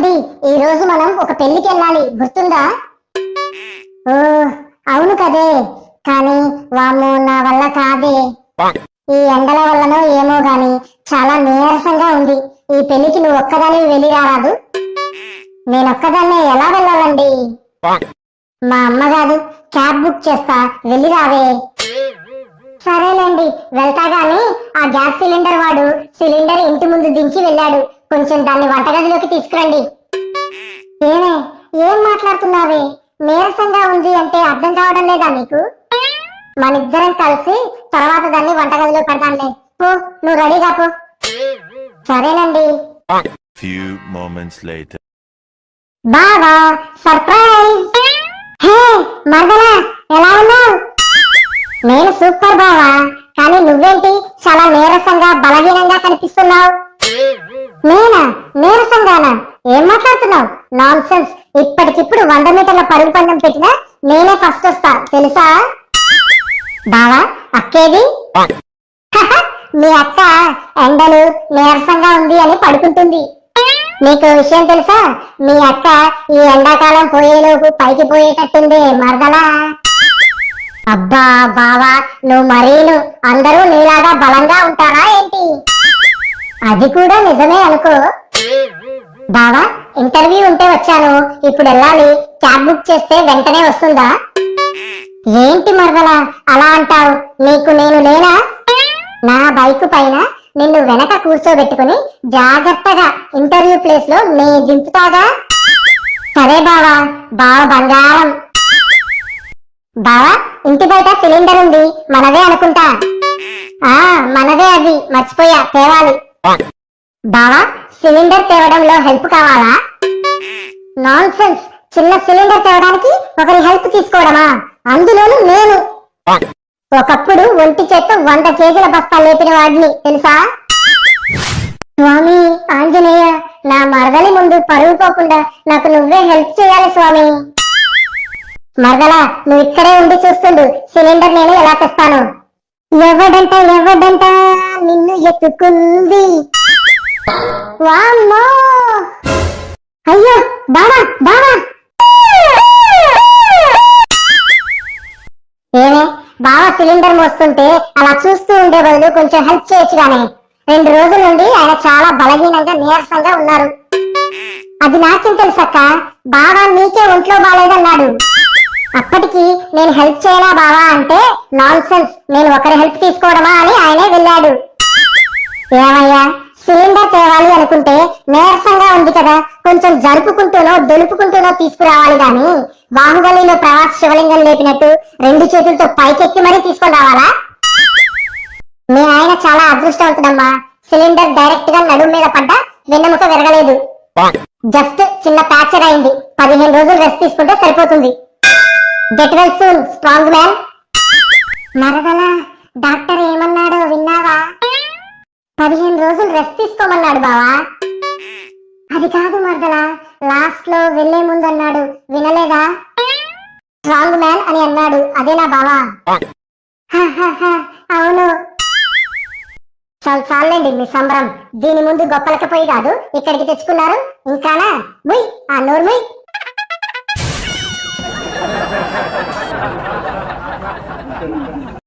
ఏమండి ఈ రోజు మనం ఒక పెళ్ళికి వెళ్ళాలి. గుర్తుందా? ఓ అవును కదే. కానీ వాము నా వల్ల కాదే. ఈ ఎండల వల్లనో ఏమో గాని చాలా నీరసంగా ఉంది. ఈ పెళ్ళికి నువ్వు ఒక్కదాని వెళ్ళి రారాదు. నేనొక్కదాన్నే ఎలా వెళ్ళాలండి? మా అమ్మ కాదు క్యాబ్ బుక్ చేస్తా. వెళ్ళి రావే. సరేలేండి వెళ్తా గాని ఆ గ్యాస్ సిలిండర్ వాడు. సిలిండర్ ఇంటి ముందు దించి వెళ్ళాడు. కొంచెం దాన్ని వంటగదిలోకి తీసుకురండి. ఏమే ఏం మాట్లాడుతున్నావే? నీరసంగా ఉంది అంటే అర్థం కావడం లేదా నీకు? మనిద్దరం కలిసి తర్వాత దాన్ని వంటగదిలో పెడతానులే. పో నువ్వు రెడీగా పో. సరేనండి. Few moments later. బావా సర్ప్రైజ్! హే మరదలా ఎలా ఉన్నావు? నేను సూపర్ బావా కానీ నువ్వేంటి చాలా నీరసంగా బలహీనంగా కనిపిస్తున్నావు? నేనా? నీరసంగానా? ఏం మాట్లాడుతున్నావు? నాన్ సెన్స్ ఇప్పటికిప్పుడు వంద మీటర్ల పరుగు పందెం పెట్టినా నేనే ఫస్ట్ వస్తా. తెలుసా? బావా అక్కేది? మీ అక్క ఎండలు నీరసంగా ఉంది అని పడుకుంటుంది. నీకు విషయం తెలుసా? మీ అక్క ఈ ఎండాకాలం పోయేలోపు పైకి పోయేటట్టుంది మరదలా. అబ్బా బావా నువ్వు మరీను. అందరూ నీలాగా బలంగా ఉంటారా ఏంటి? అది కూడా నిజమే అనుకో. బావా ఇంటర్వ్యూ ఉంటే వచ్చాను. ఇప్పుడు వెళ్ళాలి. క్యాబ్ బుక్ చేస్తే వెంటనే వస్తుందా? ఏంటి మరదలా అలా అంటావు? నీకు నేను లేనా నా బైక్ పైన నిన్ను వెనక కూర్చోబెట్టుకుని జాగ్రత్తగా ఇంటర్వ్యూ ప్లేస్లో నే దింపుతాగా? సరే బావా బావ బంగారం. బావా ఇంటి బయట సిలిండర్ ఉంది. మనదే అనుకుంటా. ఆ మనదే అది. మర్చిపోయా తేవాలి. బావా సిలిండర్ తేవడంలో హెల్ప్ కావాలా? నాన్ సెన్స్ చిన్న సిలిండర్ తేవడానికి ఒకరి హెల్ప్ తీసుకోవడమా? అందులోను నేను. ఒకప్పుడు ఒంటి చేత వంద కేజీల బస్తా లేపిన వాడిని తెలుసా? స్వామి ఆంజనేయ నా మరదలి ముందు పరుగు పోకుండా నాకు నువ్వే హెల్ప్ చేయాలి స్వామి. మరదల నువ్వు ఇక్కడే ఉండి చూస్తుండు. సిలిండర్ నేను ఎలా తెస్తాను? ఎవడంట ఎవడంట నిన్ను ఎత్తుకుంది. వామ్మో! అయ్యో బావా బావా! ఏమే బావ సిలిండర్ మోస్తుంటే అలా చూస్తూ ఉండే బదులు కొంచెం హెల్ప్ చేయొచ్చు కానీ రెండు రోజుల నుండి ఆయన చాలా బలహీనంగా నీరసంగా ఉన్నారు. అది నాకేం తెలుసక్క? బావా నీకే ఒంట్లో బాలేదన్నాడు. అప్పటికి నేను హెల్ప్ చేయనా బావా అంటే నాన్ సెన్స్ నేను ఒకరి హెల్ప్ తీసుకోవడమా అని ఆయనే వెళ్ళాడు. ఏమయ్యా? సిలిండర్ తేవాలి అనుకుంటే నీరసంగా ఉంది కదా. కొంచెం జరుపుకుంటూనో దొలుపుకుంటూనో తీసుకురావాలి గాని బాహుబలిలో ప్రవాస్ శివలింగం లేపినట్టు రెండు చేతులతో పైకెత్తి మరీ తీసుకొని రావాలా? మీ ఆయన చాలా అదృష్టవంతుడమ్మా. సిలిండర్ డైరెక్ట్గా నడుము మీద పడ్డ వెన్నెముక విరగలేదు. జస్ట్ చిన్న ప్యాచర్ అయింది. పదిహేను రోజులు రెస్ట్ తీసుకుంటే సరిపోతుంది. Get well soon strong man మరదల డాక్టర్ ఏమన్నాడో విన్నావా? పదిహేను రోజులు రెస్ట్ తీసుకోమన్నాడు బావా. అది కాదు మరదల లాస్ట్లో వెళ్ళే ముందు అన్నాడు వినలేదా? స్ట్రాంగ్ మ్యాన్ అని అన్నాడు. అదేనా బావా? అవును. చాలు చాలండి మీ సంబరం. దీని ముందు గొప్పలకి పోయి కాదు ఇక్కడికి తెచ్చుకున్నారు. ఇంకానా? ముయ్ ఆ నోరు ముయ్. Thank you.